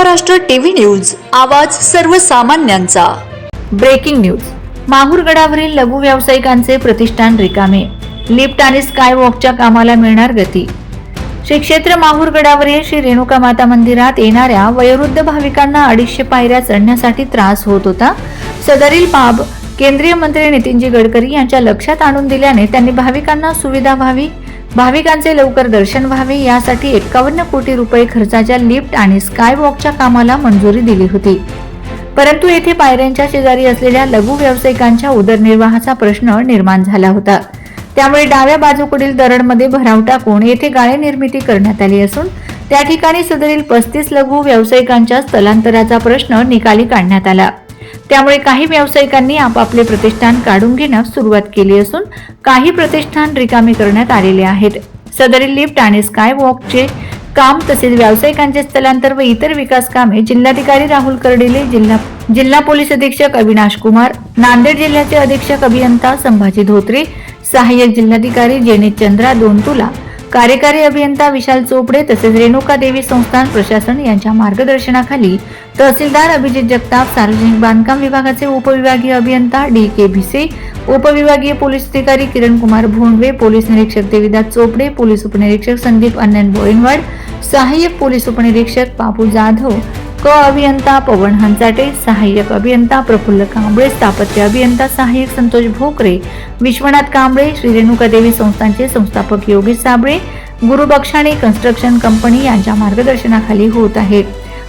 Maharashtra TV news आवाज सर्वसामान्यांचा. Breaking news. माहूरगडावरील लघु व्यावसायिकांचे प्रतिष्ठान रिकामे. लिफ्ट आणि स्काय वॉकच्या कामाला मिळणार गती. श्री क्षेत्र माहूरगडावरील श्री रेणुका माता मंदिरात येणाऱ्या वयोवृद्ध भाविकांना अडीचशे पायऱ्या चढण्यासाठी त्रास होत होता. सदरील बाब केंद्रीय मंत्री नितीनजी गडकरी यांच्या लक्षात आणून दिल्याने त्यांनी भाविकांना सुविधा व्हावी भाविकांचे लवकर दर्शन व्हावे यासाठी एकावन्न कोटी रुपये खर्चाच्या लिफ्ट आणि स्काय वॉकच्या कामाला मंजुरी दिली होती. परंतु येथे पायऱ्यांच्या शेजारी असलेल्या लघु व्यावसायिकांच्या उदरनिर्वाहाचा प्रश्न निर्माण झाला होता. त्यामुळे डाव्या बाजूकडील दरडमध्ये भराव टाकून येथे गाळे निर्मिती करण्यात आली असून त्या ठिकाणी सदरील पस्तीस लघु व्यावसायिकांच्या स्थलांतराचा प्रश्न निकाली काढण्यात आला. त्यामुळे काही व्यावसायिकांनी आपापले प्रतिष्ठान काढून घेण्यास सुरुवात केली असून काही प्रतिष्ठान रिकामी करण्यात आलेले आहेत. सदरील लिफ्ट आणि स्काय वॉकचे काम तसेच व्यावसायिकांचे स्थलांतर व इतर विकास कामे जिल्हाधिकारी राहुल कर्डिले जिल्हा जिल्हा पोलीस अधीक्षक अविनाश कुमार नांदेड जिल्ह्याचे अधीक्षक अभियंता संभाजी धोत्रे सहाय्यक जिल्हाधिकारी जेनित चंद्रा दोनतुला कार्यकारी अभियंता विशाल चोपडे तसेच रेणुका देवी संस्थान प्रशासन यांच्या मार्गदर्शनाखाली तहसीलदार अभिजित जगताप सार्वजनिक बांधकाम विभागाचे उपविभागीय अभियंता डी के भिसे उपविभागीय पोलीस अधिकारी किरण कुमार भोंडवे पोलीस निरीक्षक देविदास चोपडे पोलीस उपनिरीक्षक संदीप अण्णन बोईनवाड सहाय्यक पोलीस उपनिरीक्षक बापू जाधव क अभियंता पवन हंचाटे सहाय्यक अभियंता प्रफुल्ल कांबळे स्थापत्य अभियंता सहाय्यक संतोष भोकरे विश्वनाथ कांबळे श्री रेणुका देवी संस्थांचे संस्थापक योगेश साबळे गुरु बक्षाणी कन्स्ट्रक्शन कंपनी यांच्या मार्गदर्शनाखाली होत आहे.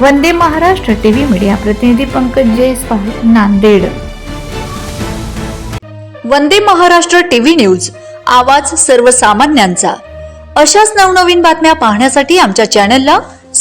वंदे महाराष्ट्र टीव्ही मीडिया प्रतिनिधी पंकज जयस्वाल नांदेड. वंदे महाराष्ट्र टीव्ही न्यूज आवाज सर्वसामान्यांचा. अशाच नवनवीन बातम्या पाहण्यासाठी आमच्या चॅनलला